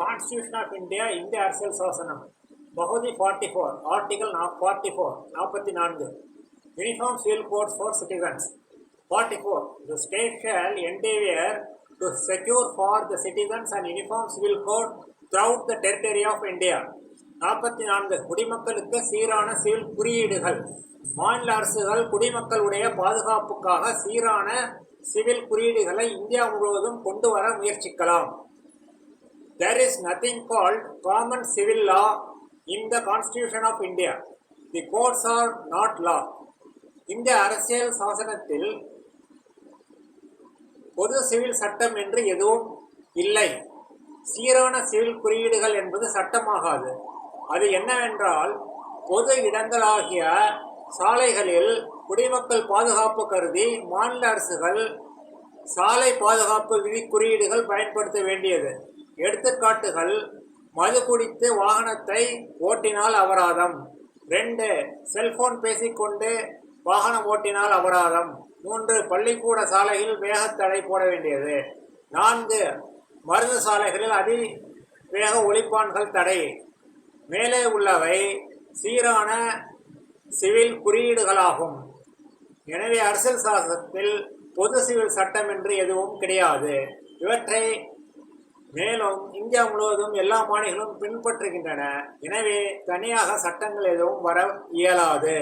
Constitution of India இந்திய அரசியல் சாசனம் பகுதி forty four article forty four நாற்பத்தி நான்கு uniform civil codes for citizens forty four the state shall endeavour to secure for the citizens and uniform civil code throughout the territory of India நாற்பத்தி நான்கு குடிமக்களுக்கு சீரான சிவில் குறியீடுகள். மாநில அரசுகள் குடிமக்களுடைய பாதுகாப்புக்காக சீரான சிவில் குறியீடுகளை இந்தியா முழுவதும் கொண்டு வர முயற்சிக்கலாம். There is nothing called common civil law in the Constitution of India. The courts are not law. இந்த அரசியல் சாசனத்தில் பொது சிவில் சட்டம் என்று எதுவும் இல்லை சீரான சிவில் குறியீடுகள் என்பது சட்டமாகாது அது என்னவென்றால் பொது இடங்களாகிய சாலைகளில் குடிமக்கள் பாதுகாப்பு கருதி மாநில அரசுகள் சாலை பாதுகாப்பு விதி குறியீடுகள் பயன்படுத்த வேண்டியது எடுத்துக்காட்டுகள். மது குடித்து வாகனத்தை ஓட்டினால் அபராதம். ரெண்டு செல்போன் பேசிக்கொண்டு வாகனம் ஓட்டினால் அபராதம். மூன்று பள்ளிக்கூட சாலைகளில் வேகத்தடை போட வேண்டியது. நான்கு மருந்து சாலைகளில் அதி வேக ஒழிப்பான்கள் தடை. மேலே உள்ளவை சீரான சிவில் குறியீடுகளாகும். எனவே அரசியல் சாசனத்தில் பொது சிவில் சட்டம் என்று எதுவும் கிடையாது. இவற்றை மேலும் இந்தியா முழுவதும் எல்லா மாநிலங்களும் பின்பற்றுகின்றன. எனவே தனியாக சட்டங்கள் எதுவும் வர இயலாது.